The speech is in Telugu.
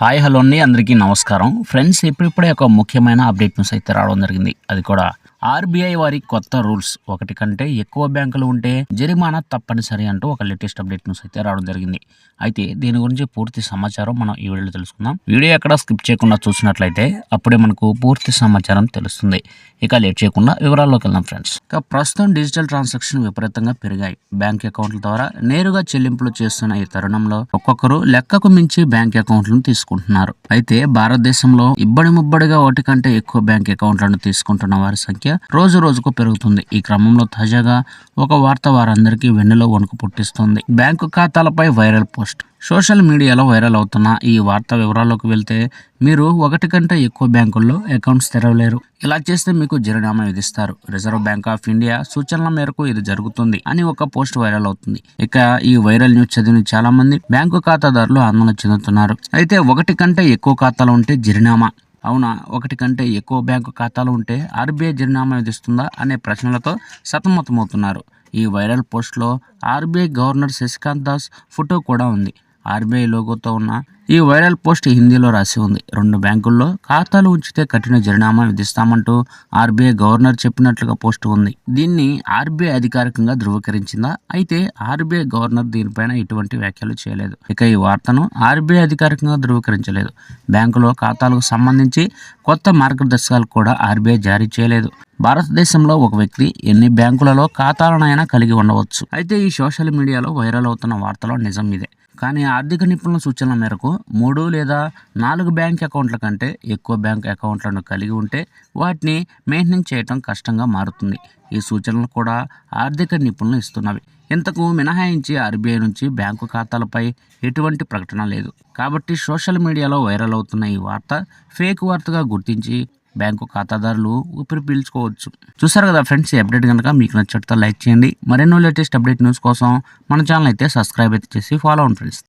హాయ్ హలో అండి. అందరికీ నమస్కారం. ఫ్రెండ్స్ ఇప్పుడిప్పుడే ఒక ముఖ్యమైన అప్డేట్ న్యూస్ అయితే రావడం జరిగింది. అది కూడా ఆర్బీఐ వారి కొత్త రూల్స్. ఒకటి కంటే ఎక్కువ బ్యాంకులు ఉంటే జరిమానా తప్పనిసరి అంటూ ఒక లేటెస్ట్ అప్డేట్ న్యూస్ అయితే రావడం జరిగింది. అయితే దీని గురించి పూర్తి సమాచారం మనం ఈ వీడియోలో తెలుసుకుందాం. వీడియో ఎక్కడ స్కిప్ చేయకుండా చూసినట్లయితే అప్పుడే మనకు పూర్తి సమాచారం తెలుస్తుంది. ఇక లేట్ చేయకుండా వివరాల్లోకి వెళ్దాం ఫ్రెండ్స్. ఇక ప్రస్తుతం డిజిటల్ ట్రాన్సాక్షన్ విపరీతంగా పెరిగాయి. బ్యాంక్ అకౌంట్ల ద్వారా నేరుగా చెల్లింపులు చేస్తున్న ఈ తరుణంలో ఒక్కొక్కరు లెక్కకు మించి బ్యాంక్ అకౌంట్లను తీసుకుంటున్నారు. అయితే భారతదేశంలో ఇబ్బడి ముబ్బడిగా ఒకటి కంటే ఎక్కువ బ్యాంక్ అకౌంట్లను తీసుకుంటున్న వారి సంఖ్య రోజు రోజుకు పెరుగుతుంది. ఈ క్రమంలో తాజాగా ఒక వార్త వారందరికీ వెన్నులో వణుకు పుట్టిస్తుంది. బ్యాంకు ఖాతాలపై వైరల్ పోస్ట్. సోషల్ మీడియాలో వైరల్ అవుతున్న ఈ వార్త వివరాల్లోకి వెళ్తే మీరు ఒకటి కంటే ఎక్కువ బ్యాంకుల్లో అకౌంట్స్ తెరవలేరు. ఇలా చేస్తే మీకు జరినామా విధిస్తారు. రిజర్వ్ బ్యాంక్ ఆఫ్ ఇండియా సూచనల మేరకు ఇది జరుగుతుంది అని ఒక పోస్ట్ వైరల్ అవుతుంది. ఇక ఈ వైరల్ న్యూస్ చదివిన చాలా మంది బ్యాంకు ఖాతాదారులు ఆందోళన చెందుతున్నారు. అయితే ఒకటి కంటే ఎక్కువ ఖాతాలు ఉంటే జరినామా అవునా? ఒకటి కంటే ఎక్కువ బ్యాంకు ఖాతాలు ఉంటే ఆర్బీఐ చిరునామా విధిస్తుందా అనే ప్రశ్నలతో సతమతమవుతున్నారు. ఈ వైరల్ పోస్ట్లో RBI governor Shashikant Das photo కూడా ఉంది. ఆర్బీఐ లోగోతో ఉన్న ఈ వైరల్ పోస్ట్ హిందీలో రాసి ఉంది. రెండు బ్యాంకుల్లో ఖాతాలు ఉంచితే కఠిన జరినామా విధిస్తామంటూ ఆర్బీఐ గవర్నర్ చెప్పినట్లుగా పోస్ట్ ఉంది. దీన్ని ఆర్బీఐ అధికారికంగా ధృవీకరించిందా? అయితే ఆర్బీఐ గవర్నర్ దీనిపైన ఎటువంటి వ్యాఖ్యలు చేయలేదు. ఇక ఈ వార్తను ఆర్బీఐ అధికారికంగా ధృవీకరించలేదు. బ్యాంకులో ఖాతాలకు సంబంధించి కొత్త మార్గదర్శకాలు కూడా ఆర్బీఐ జారీ చేయలేదు. భారతదేశంలో ఒక వ్యక్తి ఎన్ని బ్యాంకులలో ఖాతాలనైనా కలిగి ఉండవచ్చు. అయితే ఈ సోషల్ మీడియాలో వైరల్ అవుతున్న వార్తలో నిజం ఇదే. కానీ ఆర్థిక నిపుణుల సూచనల మేరకు మూడు లేదా నాలుగు బ్యాంక్ అకౌంట్ల కంటే ఎక్కువ బ్యాంక్ అకౌంట్లను కలిగి ఉంటే వాటిని మెయింటైన్ చేయడం కష్టంగా మారుతుంది. ఈ సూచనలు కూడా ఆర్థిక నిపుణులు ఇస్తున్నవి. ఇంతకు మినహాయించి ఆర్బీఐ నుంచి బ్యాంకు ఖాతాలపై ఎటువంటి ప్రకటన లేదు. కాబట్టి సోషల్ మీడియాలో వైరల్ అవుతున్న ఈ వార్త ఫేక్ వార్తగా గుర్తించి బ్యాంకు ఖాతాదారులు ఊపిరి పీల్చుకోవచ్చు. చూసారు కదా ఫ్రెండ్స్ ఈ అప్డేట్ కనుక మీకు నచ్చడితే లైక్ చేయండి. మరెన్నో లేటెస్ట్ అప్డేట్ న్యూస్ కోసం మన ఛానల్ అయితే సబ్స్క్రైబ్ అయితే చేసి ఫాలో అవ్వండి ఫ్రెండ్స్.